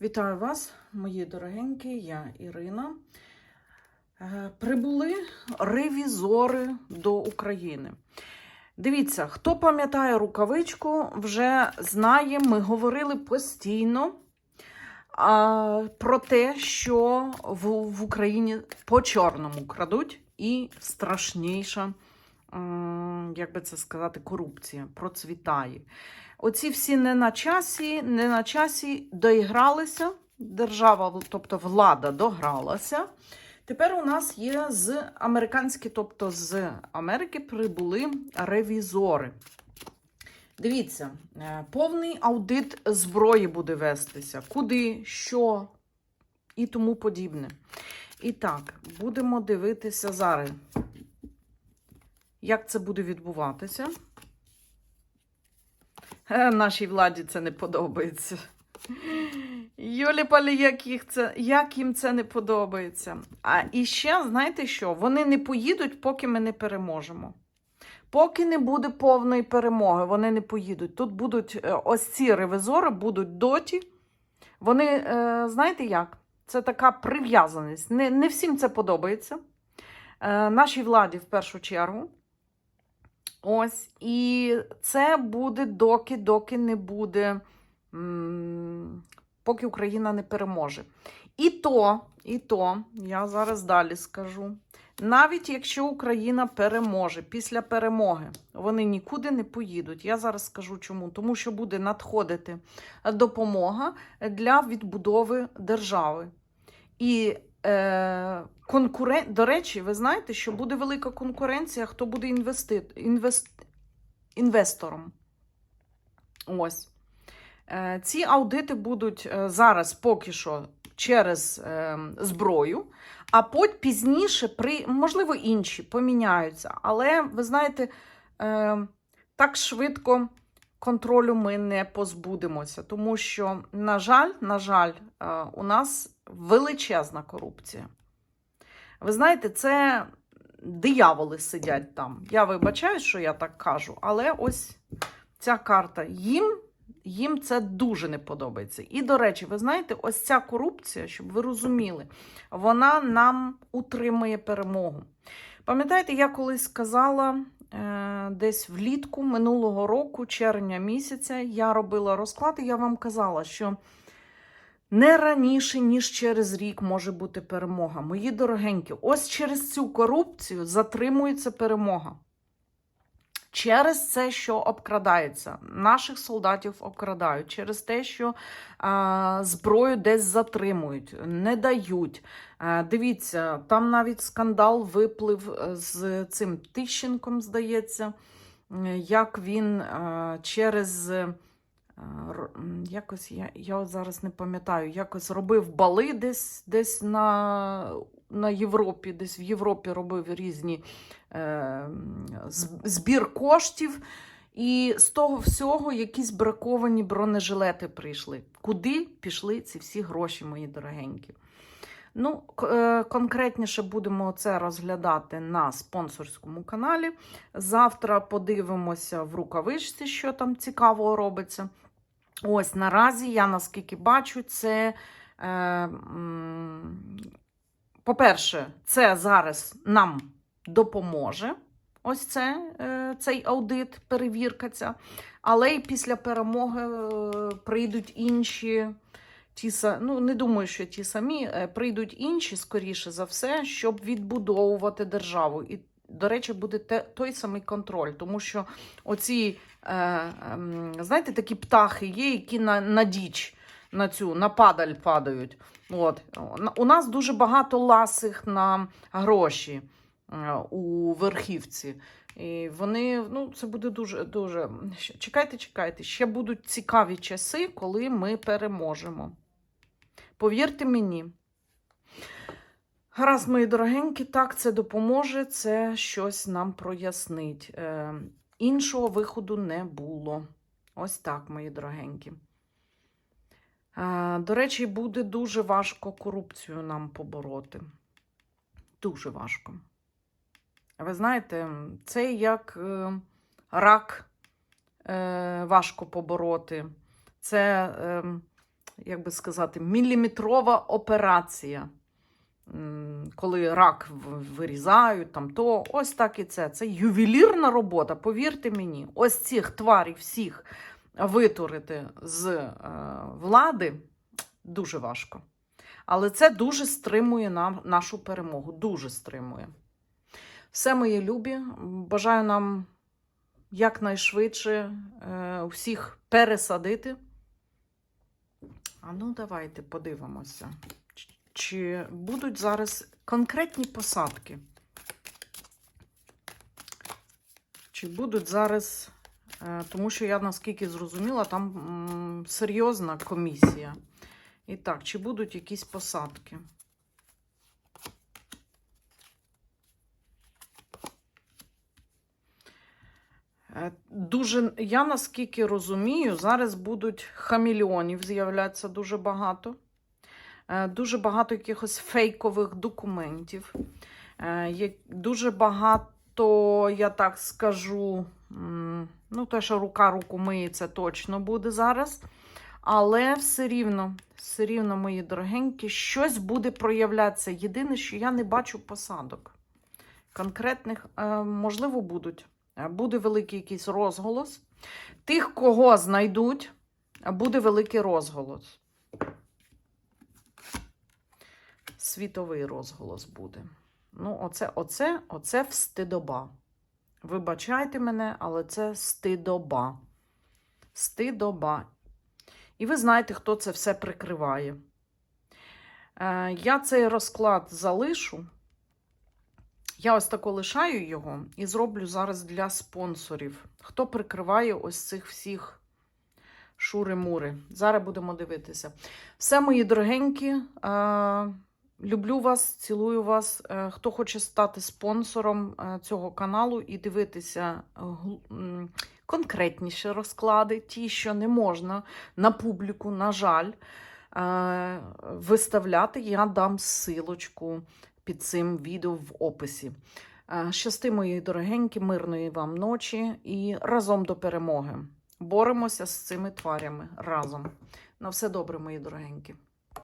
Вітаю вас, мої дорогенькі, я Ірина. Е, Прибули ревізори до України. Дивіться, хто пам'ятає рукавичку, вже знає, ми говорили постійно про те, що в, Україні по чорному крадуть і страшніша, як би це сказати, корупція процвітає. Оці всі не на часі, не на часі доігралися. Держава, тобто влада догралася. Тепер у нас є з американські, тобто з Америки прибули ревізори. Дивіться, е, повний аудит зброї буде вестися. Куди, що і тому подібне. І так, будемо дивитися зараз, як це буде відбуватися. Е, Нашій владі це не подобається. Йолі палі, як, їх це, як їм це не подобається. А і ще, знаєте що? Вони не поїдуть, поки ми не переможемо. Поки не буде повної перемоги, вони не поїдуть. Тут будуть е, ось ці ревізори, будуть доті. Вони, е, знаєте як? Це така прив'язаність. Не, не всім це подобається. Нашій владі в першу чергу. Ось, і це буде доки, доки не буде, поки Україна не переможе. І то, і то, я зараз далі скажу. Навіть якщо Україна переможе після перемоги, вони нікуди не поїдуть. Я зараз скажу чому. Тому що буде надходити допомога для відбудови держави. І конкурен... до речі, ви знаєте, що буде велика конкуренція, хто буде інвести... інвест... інвестором. Ось. Е, ці аудити будуть е, зараз поки що через е, зброю, а потім пізніше, при, можливо, інші поміняються. Але ви знаєте, е, так швидко контролю ми не позбудемося, тому що, на жаль, на жаль, е, у нас величезна корупція. Ви знаєте, це дияволи сидять там. Я вибачаю, що я так кажу, але ось ця карта їм. Їм це дуже не подобається. І, до речі, ви знаєте, ось ця корупція, щоб ви розуміли, вона нам утримує перемогу. Пам'ятаєте, я колись сказала е, десь влітку минулого року, червня місяця, я робила розклад, і я вам казала, що не раніше, ніж через рік може бути перемога. Мої дорогенькі, ось через цю корупцію затримується перемога. Через це, що обкрадається, наших солдатів обкрадають, через те, що а, зброю десь затримують, не дають. А, дивіться, там навіть скандал виплив е, з цим Тищенком, здається, як він а, через. Якось я, я зараз не пам'ятаю, якось робив бали десь, десь на, на Європі, десь в Європі робив різні е, збір коштів. І з того всього якісь браковані бронежилети прийшли. Куди пішли ці всі гроші, мої дорогенькі? Ну, е, конкретніше будемо це розглядати на спонсорському каналі. Завтра подивимося в рукавичці, що там цікавого робиться. Ось наразі я наскільки бачу, це. Е, по-перше, це зараз нам допоможе. Ось це, е, цей аудит, перевірка ця. Але й після перемоги е, прийдуть інші. Ті, ну, не думаю, що ті самі, е, прийдуть інші, скоріше за все, щоб відбудовувати державу. І, до речі, буде те, той самий контроль, тому що оці, е, ем, знаєте, такі птахи є, які на, на діч, на цю, на падаль падають. От. У нас дуже багато ласих на гроші е, у верхівці. І вони, ну, це буде дуже, дуже. Чекайте, чекайте, ще будуть цікаві часи, коли ми переможемо. Повірте мені. Гаразд, мої дорогенькі, так, це допоможе, це щось нам прояснить. Е, іншого виходу не було. Ось так, мої дорогенькі. Е, до речі, буде дуже важко корупцію нам побороти. Дуже важко. Ви знаєте, це як е, рак е, важко побороти. Це е, як би сказати, міліметрова операція. Коли рак вирізають, там то ось так і це. Це ювелірна робота, повірте мені. Ось цих тварів всіх витурити з е, влади дуже важко. Але це дуже стримує нам нашу перемогу. Дуже стримує. Все, мої любі. Бажаю нам якнайшвидше е, всіх пересадити. А ну, давайте подивимося, чи будуть зараз конкретні посадки. Чи будуть зараз, е, тому що я наскільки зрозуміла, там серйозна комісія. І так, чи будуть якісь посадки? Е, Дуже, я наскільки розумію, зараз будуть хамільйонів з'являтися дуже багато. Е, Дуже багато якихось фейкових документів. Е, Дуже багато, я так скажу, ну, те, що рука руку миє, це точно буде зараз. Але все рівно, все рівно, мої дорогенькі, щось буде проявлятися. Єдине, що я не бачу посадок. Конкретних, е, можливо, будуть. Буде великий якийсь розголос. Тих, кого знайдуть, буде великий розголос. Світовий розголос буде. Ну, оце, оце, оце встидоба. Вибачайте мене, але це стидоба. Стидоба. І ви знаєте, хто це все прикриває. Е, я цей розклад залишу. Я ось тако лишаю його і зроблю зараз для спонсорів. Хто прикриває ось цих всіх шури-мури. Зараз будемо дивитися. Все, мої дорогенькі. Е, люблю вас, цілую вас. Е, хто хоче стати спонсором е, цього каналу і дивитися е, конкретніші розклади, ті, що не можна на публіку, на жаль, виставляти, я дам силочку під цим відео в описі. Щасти, мої дорогенькі, мирної вам ночі і разом до перемоги. Боремося з цими тварями разом. На все добре, мої дорогенькі.